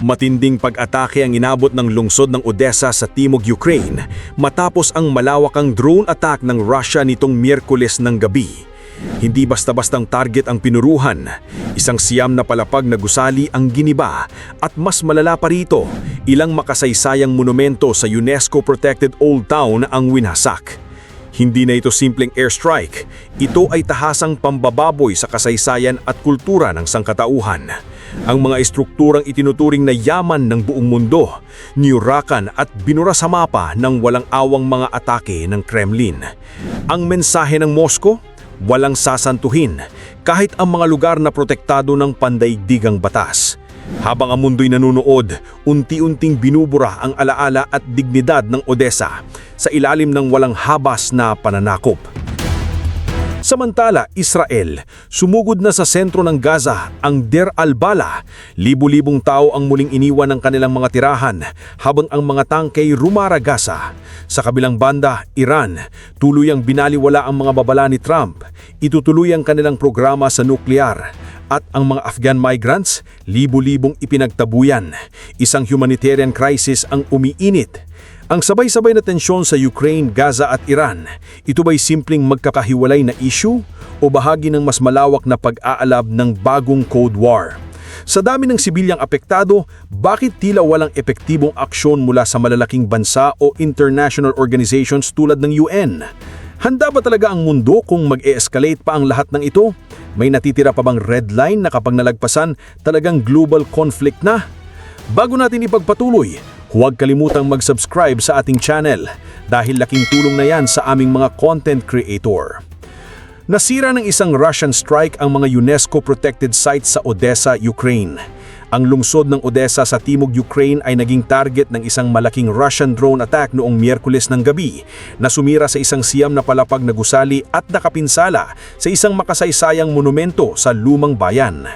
Matinding pag-atake ang inabot ng lungsod ng Odessa sa timog Ukraine matapos ang malawakang drone attack ng Russia nitong Miyerkules ng gabi. Hindi basta-bastang target ang pinuruhan. Isang siyam na palapag na gusali ang giniba at mas malala pa rito, ilang makasaysayang monumento sa UNESCO-protected Old Town ang winasak. Hindi na ito simpleng airstrike, ito ay tahasang pambababoy sa kasaysayan at kultura ng sangkatauhan. Ang mga estrukturang itinuturing na yaman ng buong mundo, niyurakan at binura sa mapa ng walang awang mga atake ng Kremlin. Ang mensahe ng Moscow, walang sasantuhin kahit ang mga lugar na protektado ng pandaigdigang batas. Habang ang mundo'y nanunood, unti-unting binubura ang alaala at dignidad ng Odessa sa ilalim ng walang habas na pananakop. Samantala, Israel, sumugod na sa sentro ng Gaza ang Der al-Bala. Libu-libong tao ang muling iniwan ng kanilang mga tirahan habang ang mga tangkay rumaragasa. Sa kabilang banda, Iran, tuluyang binaliwala ang mga babala ni Trump. Itutuloy ang kanilang programa sa nuklear at ang mga Afghan migrants, libu-libong ipinagtabuyan. Isang humanitarian crisis ang umiinit. Ang sabay-sabay na tensyon sa Ukraine, Gaza at Iran, ito ba'y simpleng magkakahiwalay na issue o bahagi ng mas malawak na pag-aalab ng bagong Cold War? Sa dami ng sibilyang apektado, bakit tila walang epektibong aksyon mula sa malalaking bansa o international organizations tulad ng UN? Handa ba talaga ang mundo kung mag-e-escalate pa ang lahat ng ito? May natitira pa bang red line na kapag nalagpasan, talagang global conflict na? Bago natin ipagpatuloy, huwag kalimutang mag-subscribe sa ating channel dahil laking tulong na yan sa aming mga content creator. Nasira ng isang Russian strike ang mga UNESCO-protected sites sa Odessa, Ukraine. Ang lungsod ng Odessa sa timog Ukraine ay naging target ng isang malaking Russian drone attack noong Miyerkules ng gabi na sumira sa isang siyam na palapag na gusali at nakapinsala sa isang makasaysayang monumento sa lumang bayan.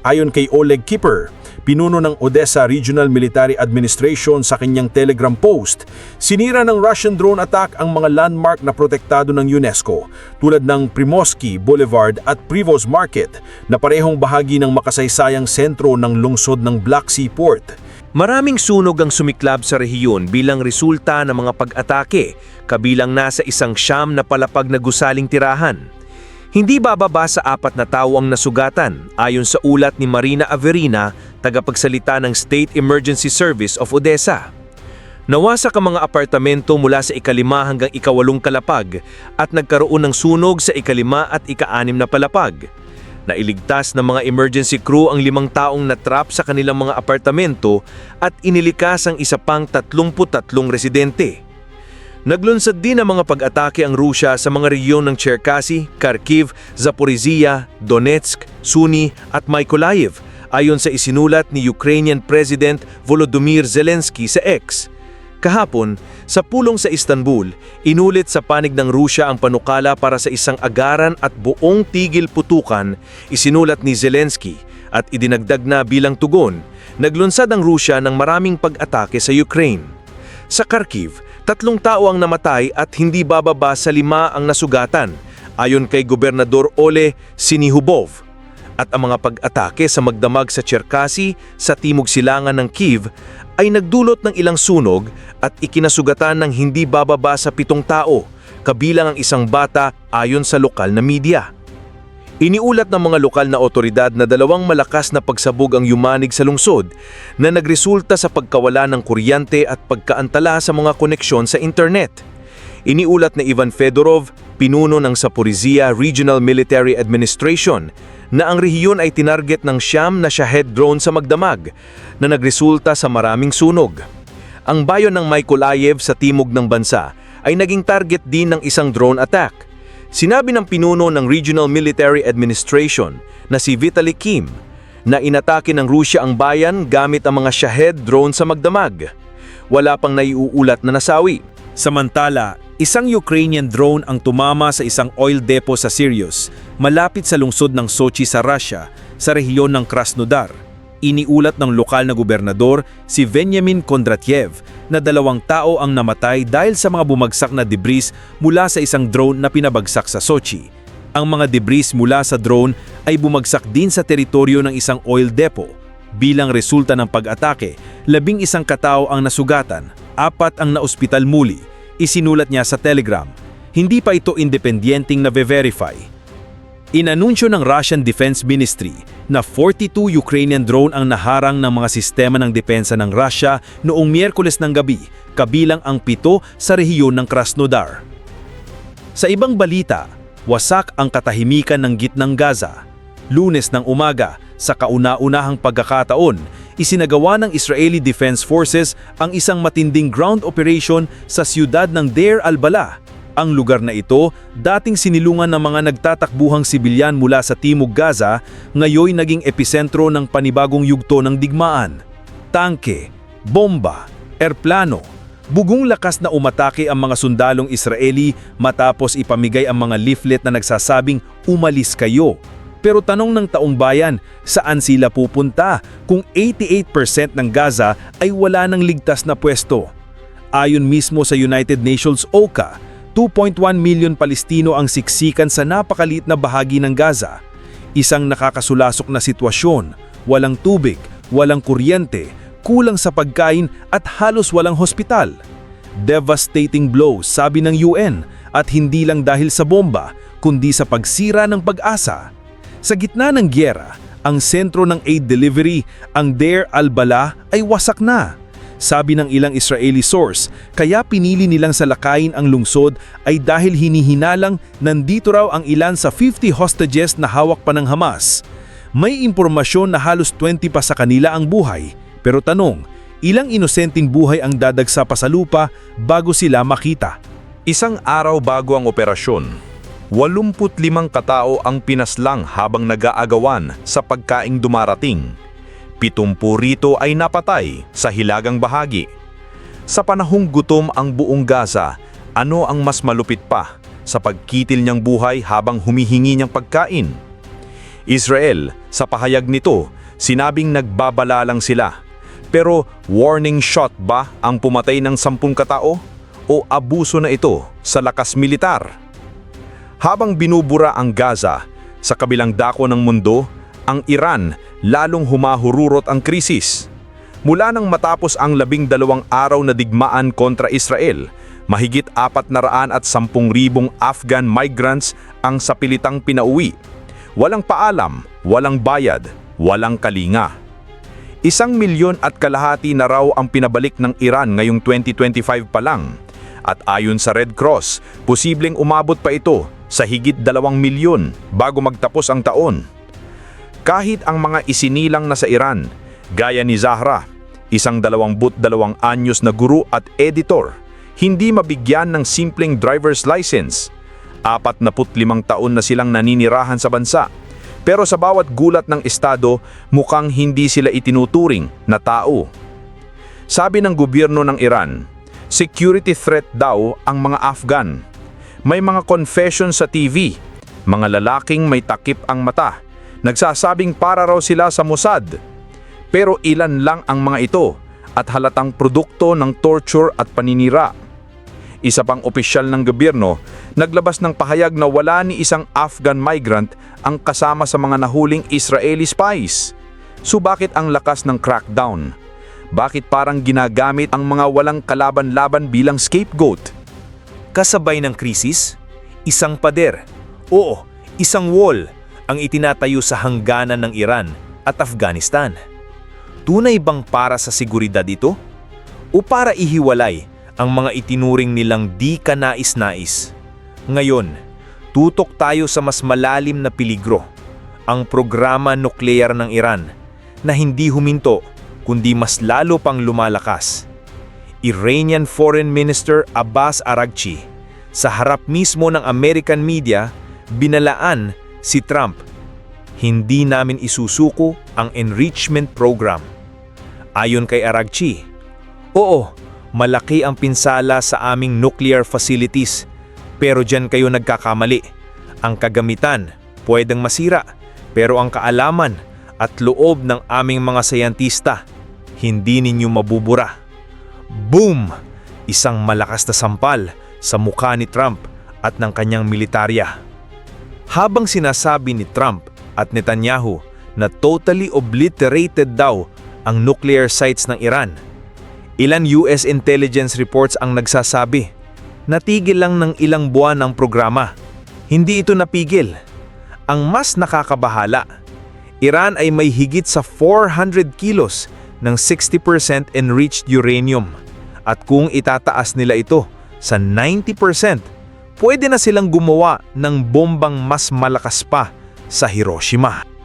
Ayon kay Oleg Kipper, pinuno ng Odessa Regional Military Administration sa kanyang Telegram post, sinira ng Russian drone attack ang mga landmark na protektado ng UNESCO tulad ng Primorsky Boulevard at Privoz Market na parehong bahagi ng makasaysayang sentro ng lungsod ng Black Sea Port. Maraming sunog ang sumiklab sa rehiyon bilang resulta ng mga pag-atake, kabilang nasa isang siyam na palapag na gusaling tirahan. Hindi bababa sa apat na tao ang nasugatan ayon sa ulat ni Marina Averina, tagapagsalita ng State Emergency Service of Odessa. Nawasak ang mga apartamento mula sa ikalima hanggang ikawalong kalapag at nagkaroon ng sunog sa ikalima at ikaanim na palapag. Nailigtas ng mga emergency crew ang limang taong natrap sa kanilang mga apartamento at inilikas ang isa pang 33 residente. Naglunsad din ang mga pag-atake ang Rusya sa mga rehiyon ng Cherkasy, Kharkiv, Zaporizhia, Donetsk, Suni at Mykolaiv ayon sa isinulat ni Ukrainian President Volodymyr Zelensky sa X. Kahapon, sa pulong sa Istanbul, inulit sa panig ng Rusya ang panukala para sa isang agaran at buong tigil putukan, isinulat ni Zelensky at idinagdag na bilang tugon, naglunsad ang Rusya ng maraming pag-atake sa Ukraine. Sa Kharkiv, tatlong tao ang namatay at hindi bababa sa lima ang nasugatan, ayon kay Gobernador Ole Sinihubov. At ang mga pag-atake sa magdamag sa Cherkasy sa timog silangan ng Kiev ay nagdulot ng ilang sunog at ikinasugatan ng hindi bababa sa pitong tao, kabilang ang isang bata ayon sa lokal na media. Iniulat ng mga lokal na otoridad na dalawang malakas na pagsabog ang yumanig sa lungsod na nagresulta sa pagkawala ng kuryente at pagkaantala sa mga koneksyon sa internet. Iniulat na Ivan Fedorov, pinuno ng Zaporizhia Regional Military Administration, na ang rehiyon ay tinarget ng siyam na Shahed drone sa magdamag na nagresulta sa maraming sunog. Ang bayon ng Mykolaiv sa timog ng bansa ay naging target din ng isang drone attack. Sinabi ng pinuno ng Regional Military Administration na si Vitaly Kim na inatake ng Rusya ang bayan gamit ang mga Shahed drone sa magdamag. Wala pang naiuulat na nasawi. Samantala, isang Ukrainian drone ang tumama sa isang oil depot sa Sirius, malapit sa lungsod ng Sochi sa Russia, sa rehiyon ng Krasnodar. Iniulat ng lokal na gobernador si Benjamin Kondratyev na dalawang tao ang namatay dahil sa mga bumagsak na debris mula sa isang drone na pinabagsak sa Sochi. Ang mga debris mula sa drone ay bumagsak din sa teritoryo ng isang oil depot. Bilang resulta ng pag-atake, labing isang katao ang nasugatan, apat ang naospital muli. Isinulat niya sa Telegram. Hindi pa ito independyenteng na verify Inanunsyo ng Russian Defense Ministry na 42 Ukrainian drone ang naharang ng mga sistema ng depensa ng Russia noong Miyerkules ng gabi, kabilang ang pito sa rehiyon ng Krasnodar. Sa ibang balita, wasak ang katahimikan ng gitnang Gaza. Lunes ng umaga, sa kauna-unahang pagkakataon, isinagawa ng Israeli Defense Forces ang isang matinding ground operation sa siyudad ng Deir al-Balah, ang lugar na ito, dating sinilungan ng mga nagtatakbuhang sibilyan mula sa Timog Gaza, ngayoy naging epicentro ng panibagong yugto ng digmaan. Tangke, bomba, erplano, bugong lakas na umatake ang mga sundalong Israeli matapos ipamigay ang mga leaflet na nagsasabing umalis kayo. Pero tanong ng taong bayan, saan sila pupunta kung 88% ng Gaza ay wala ng ligtas na pwesto? Ayon mismo sa United Nations OCA, 2.1 milyon Palestino ang siksikan sa napakaliit na bahagi ng Gaza. Isang nakakasulasok na sitwasyon, walang tubig, walang kuryente, kulang sa pagkain at halos walang hospital. Devastating blow, sabi ng UN, at hindi lang dahil sa bomba, kundi sa pagsira ng pag-asa. Sa gitna ng gyera, ang sentro ng aid delivery, ang Deir al-Balah ay wasak na. Sabi ng ilang Israeli source, kaya pinili nilang salakayin ang lungsod ay dahil hinihinalang nandito raw ang ilan sa 50 hostages na hawak pa ng Hamas. May impormasyon na halos 20 pa sa kanila ang buhay. Pero tanong, ilang inosenteng buhay ang dadagsa pa sa lupa bago sila makita? Isang araw bago ang operasyon, 85 katao ang pinaslang habang nag-aagawan sa pagkaing dumarating. Pitumpu rito ay napatay sa hilagang bahagi. Sa panahong gutom ang buong Gaza, ano ang mas malupit pa sa pagkitil niyang buhay habang humihingi niyang pagkain? Israel, sa pahayag nito, sinabing nagbabala lang sila. Pero warning shot ba ang pumatay ng sampung katao? O abuso na ito sa lakas militar? Habang binubura ang Gaza, sa kabilang dako ng mundo, ang Iran lalong humahururot ang krisis. Mula nang matapos ang labing dalawang araw na digmaan kontra Israel, mahigit apat na raan at sampung ribong Afghan migrants ang sapilitang pinauwi. Walang paalam, walang bayad, walang kalinga. Isang milyon at kalahati na raw ang pinabalik ng Iran ngayong 2025 pa lang. At ayon sa Red Cross, posibleng umabot pa ito sa higit dalawang milyon bago magtapos ang taon. Kahit ang mga isinilang na sa Iran, gaya ni Zahra, isang dalawang but dalawang anyos na guru at editor, hindi mabigyan ng simpleng driver's license. Apat na limang taon na silang naninirahan sa bansa. Pero sa bawat gulat ng Estado, mukhang hindi sila itinuturing na tao. Sabi ng gobyerno ng Iran, security threat daw ang mga Afghan. May mga confession sa TV, mga lalaking may takip ang mata, nagsasabing para raw sila sa Mossad. Pero ilan lang ang mga ito at halatang produkto ng torture at paninira. Isa pang opisyal ng gobyerno, naglabas ng pahayag na wala ni isang Afghan migrant ang kasama sa mga nahuling Israeli spies. So bakit ang lakas ng crackdown? Bakit parang ginagamit ang mga walang kalaban-laban bilang scapegoat? Kasabay ng krisis, isang pader, oo, isang wall ang itinatayo sa hangganan ng Iran at Afghanistan. Tunay bang para sa seguridad ito? O para ihiwalay ang mga itinuring nilang di kanais-nais? Ngayon, tutok tayo sa mas malalim na peligro, ang programa nuklear ng Iran na hindi huminto kundi mas lalo pang lumalakas. Iranian Foreign Minister Abbas Araghchi sa harap mismo ng American media binalaan si Trump. Hindi namin isusuko ang enrichment program. Ayon kay Araghchi, Oo, malaki ang pinsala sa aming nuclear facilities pero dyan kayo nagkakamali. Ang kagamitan pwedeng masira pero ang kaalaman at loob ng aming mga sayantista hindi ninyo mabubura. Boom! Isang malakas na sampal sa mukha ni Trump at ng kanyang militarya. Habang sinasabi ni Trump at Netanyahu na totally obliterated daw ang nuclear sites ng Iran. Ilan US intelligence reports ang nagsasabi, natigil lang ng ilang buwan ang programa. Hindi ito napigil. Ang mas nakakabahala, Iran ay may higit sa 400 kilos ng 60% enriched uranium. At kung itataas nila ito sa 90%, pwede na silang gumawa ng bombang mas malakas pa sa Hiroshima.